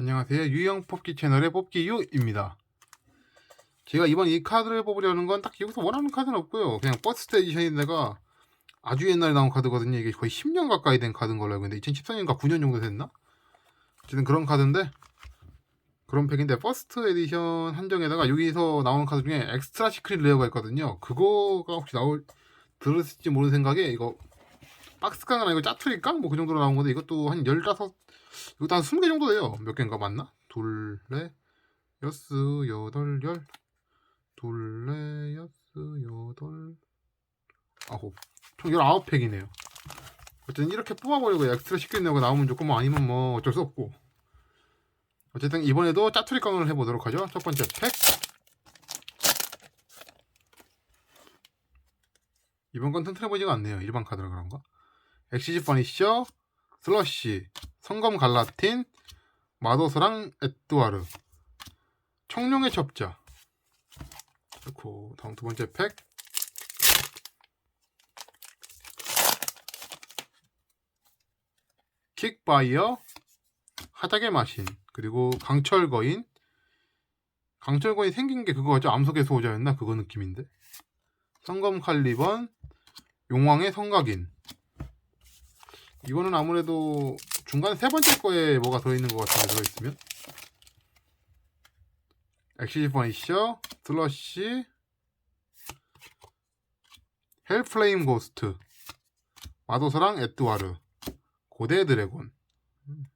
안녕하세요. 유형 뽑기 채널의 뽑기유입니다. 제가 이번 이 카드를 뽑으려는 건 딱히 여기서 원하는 카드는 없고요. 그냥 버스트 에디션인데가 아주 옛날에 나온 카드거든요. 이게 거의 10년 가까이 된 카드인 걸로 알고 있는데 2014년인가 9년 정도 됐나? 어쨌든 그런 카드인데 그런 팩인데 퍼스트 에디션 한정에다가 여기서 나오는 카드 중에 엑스트라 시크릿 레어가 있거든요. 그거가 혹시 나올 들었을지 모르는 생각에 이거 박스깡은 아니고 짜투리깡 뭐 그 정도로 나온 건데 이것도 한 15, 이것도 한 20개 정도 돼요. 몇 개인가 맞나? 둘, 넷, 여섯, 여덟, 열. 둘, 넷, 여섯, 여덟, 아홉. 총 19팩이네요. 어쨌든 이렇게 뽑아버리고 엑스트라 시켜내고 나오면 좋고 뭐 아니면 뭐 어쩔 수 없고. 어쨌든 이번에도 짜투리 깡을 해보도록 하죠. 첫 번째 팩. 이번 건 튼튼해보지가 않네요. 일반 카드라 그런가? 엑시즈 퍼니셔, 슬러시, 성검 갈라틴, 마도스랑 에뚜아르, 청룡의 첩자. 그리고 다음 두 번째 팩. 킥바이어, 하닥의 마신, 그리고 강철 거인. 강철 거인 생긴 게 그거 같죠? 암석의 수호자였나? 그거 느낌인데. 성검 칼리번, 용왕의 성각인. 이거는 아무래도 중간 세 번째 거에 뭐가 들어있는 것 같은데 들어있으면 엑시지 퍼니셔 슬러시 헬플레임 고스트 마도사랑 에뚜아르 고대 드래곤 음.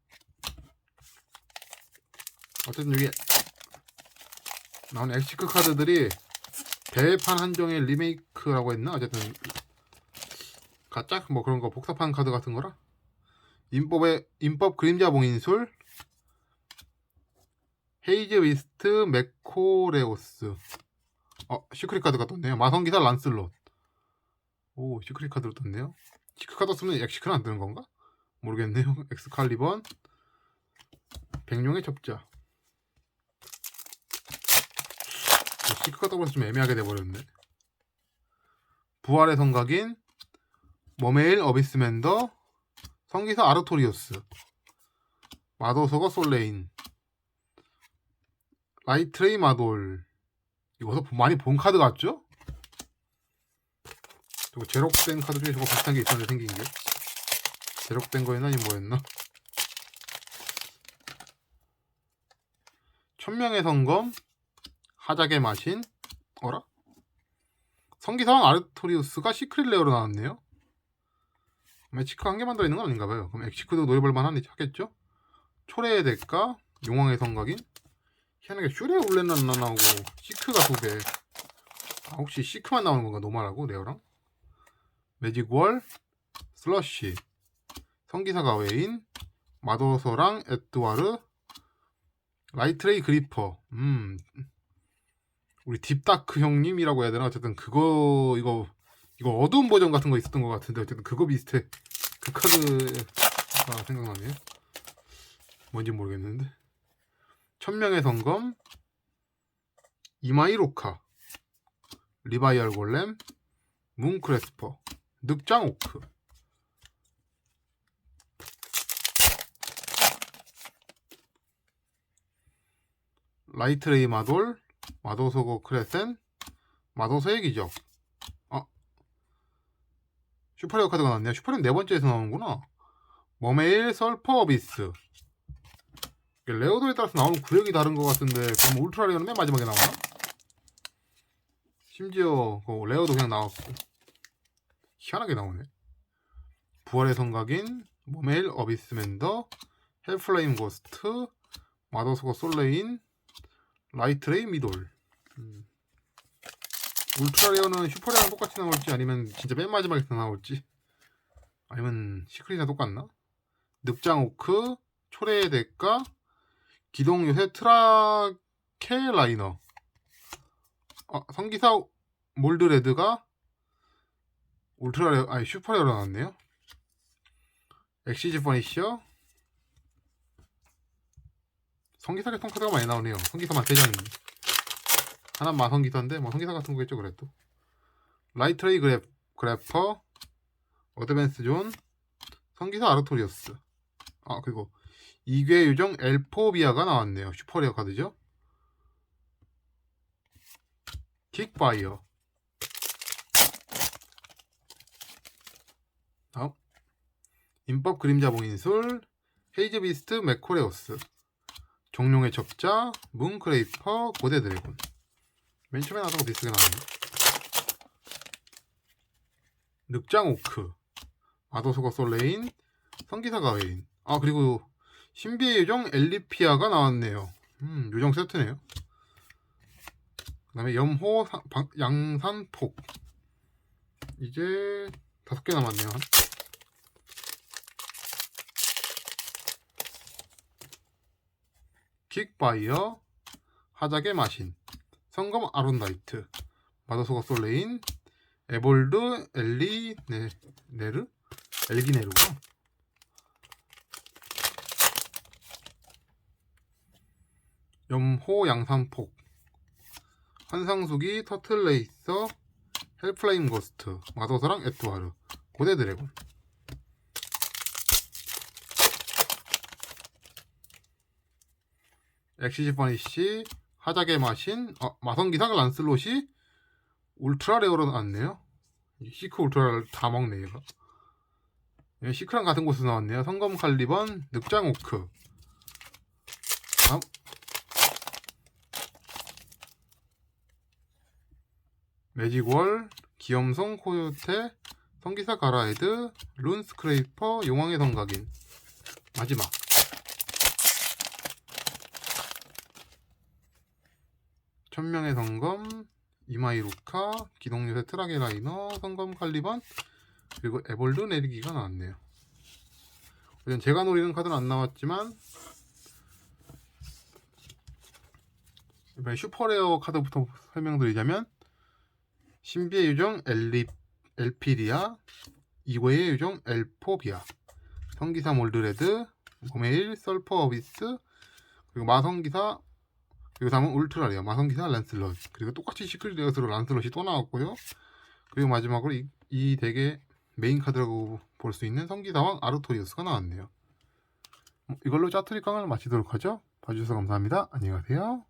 어쨌든 여기 나온 엑시크 카드들이 대회판 한정의 리메이크라고 했나 어쨌든 가짜? 뭐 그런 거 복사판 카드 같은 거라? 인법의 인법 그림자 봉인술? 헤이즈 위스트 메코레오스. 어 시크릿 카드가 떴네요. 마성기사 란슬롯. 오 시크릿 카드로 떴네요. 시크릿 카드 쓰면 엑시크는 안 뜨는 건가? 모르겠네요. 엑스칼리번. 백룡의 접자. 시크릿 카드 보면서 좀 애매하게 돼버렸네. 부활의 성각인 머메일 어비스맨더 성기사 아르토리우스 마도서거 솔레인 라이트레이 마돌 이거 많이 본 카드 같죠? 저거 제록된 카드 중에 저거 비슷한 게 있었는데 생긴 게 제록된 거였나 아니면 뭐였나? 천명의 성검 하작의 마신 어라? 성기사왕 아르토리우스가 시크릿 레어로 나왔네요 엑시크 한 개만 들어있는 건 아닌가 봐요. 그럼 엑시크도 노려볼 만 한데 하겠죠? 초래의 대가, 용왕의 성각인, 희한하게 슈레 울렌나 나오고 시크가 두 개. 아, 혹시 시크만 나오는 건가? 노말하고 레어랑? 매직월, 슬러시, 성기사 가웨인, 마도서랑 에뚜아르, 라이트레이 그리퍼. 음, 우리 딥다크 형님이라고 해야 되나? 어쨌든 그거 이거 이거 어두운 버전 같은 거 있었던 것 같은데 어쨌든 그거 비슷해. 그 카드가 생각나네요. 뭔지 모르겠는데. 천명의 성검, 이마이로카, 리바이얼 골렘, 뭉크레스퍼, 늑장 오크. 라이트레이 마돌, 마도소고 크레센, 마도서의 기적, 슈퍼레어 카드가 나왔네요. 슈퍼레어 네 번째에서 나오는구나. 머메일 설퍼 어비스. 레어도에 따라서 나오는 구역이 다른 것 같은데 그럼 울트라 레어는 맨 마지막에 나오나? 심지어 그 레어도 그냥 나왔고 희한하게 나오네. 부활의 성각인, 머메일 어비스맨더, 헬플레임 고스트, 마더스거 솔레인, 라이트레이 미돌. 음. 울트라레어는 슈퍼레어랑 똑같이 나올지 아니면 진짜 맨 마지막에 나올지? 아니면 시크릿이랑 똑같나? 늑장 오크, 초래의 대가, 기동 요새 트라케 라이너. 아, 성기사 몰드레드가 울트라레어 아니 슈퍼레어로 나왔네요. 엑시즈 퍼니셔. 성기사 개통 카드가 많이 나오네요. 성기사만 3장인데 하나 마성 기사인데 뭐 성기사 같은 거겠죠 그래도 라이트레이 그래, 그래퍼 어드밴스 존 성기사 아르토리어스 아 그리고 이괴 요정 엘포비아가 나왔네요. 슈퍼레어 카드죠. 킥바이어. 다음 인법 그림자 봉인술 헤이즈비스트 메코레오스 종룡의 적자 문크레이퍼 고대 드래곤 맨 처음에 나왔던 거 비슷하게 나왔네 늑장 오크. 마도소가 솔레인 성기사 가웨인. 아 그리고 신비의 요정 엘리피아가 나왔네요. 음 요정 세트네요. 그 다음에 염호 양산폭. 이제 다섯 개 남았네요 킥바이어 하작의 마신 성검 아론다이트 마더소가 솔레인 에볼드 엘리 네, 네르? 엘기네르구나 염호 양산폭 환상수기 터틀레이서 헬플레임 고스트 마도사랑 에투하르 고대 드래곤. 엑시지 퍼니시 하작의 마신 어, 마성기상 란슬롯이 울트라 레어로 나왔네요. 이 시크 울트라를 다 먹네 얘가 얘 시크랑 같은 곳에서 나왔네요. 성검 칼리번 늑장 오크. 다음. 매직월 기염성 코요테 성기사 가라헤드 룬 스크레이퍼 용왕의 성각인. 마지막 천명의 성검 이마이루카 기동요새 트라게 라이너 성검 칼리번 그리고 에볼드 내리기가 나왔네요. 일단 제가 노리는 카드는 안 나왔지만 슈퍼레어 카드부터 설명드리자면 신비의 요정 엘리, 엘피리아 이고의 요정 엘포비아 성기사 몰드레드 모메일 설퍼 어비스 그리고 마성기사 그리고 다음은 울트라레어 마성기사 란슬럿 그리고 똑같이 시크릿 레어스로 란슬럿이 또 나왔고요. 그리고 마지막으로 이, 이 덱의 메인 카드라고 볼 수 있는 성기사왕 아르토리우스가 나왔네요. 어, 이걸로 짜투리 강을 마치도록 하죠. 봐주셔서 감사합니다. 안녕히 가세요